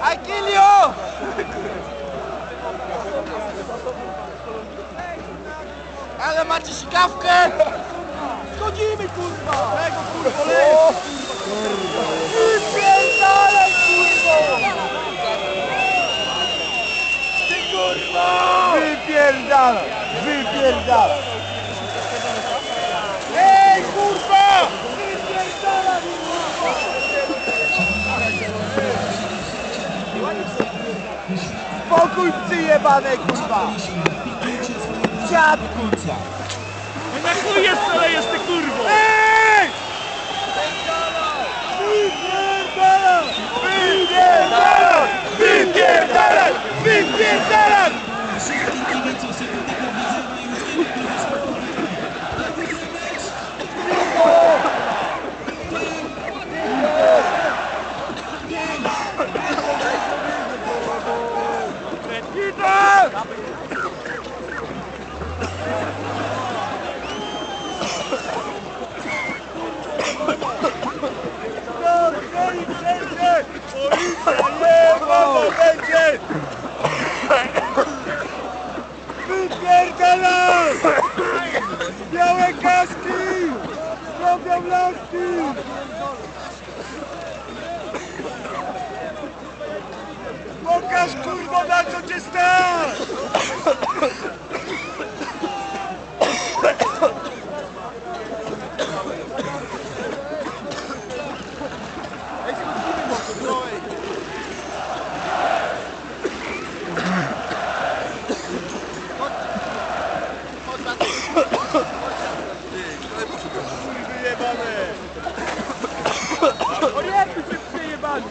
I! Ale macie sikawkę? Schodzimy kurwa! Tego kurwa leje! Wypierdalaj kurwa! Ty kurwa! Wypierdalaj! Wypierdalaj! Ej kurwa! Wypierdalaj Spokój przyjebane kurwa! Dziad kurwa! Na chuj jeszcze lejesz ty kurwo! Ej! Wypierdalaj! Wypierdalaj! Wypierdalaj! Wypierdalaj! Policja nie wolno będzie! Wypierdalaj! Białe kaski! Robią laski! Pokaż kurwo na Wyjebane! O nie, ty się przejebany!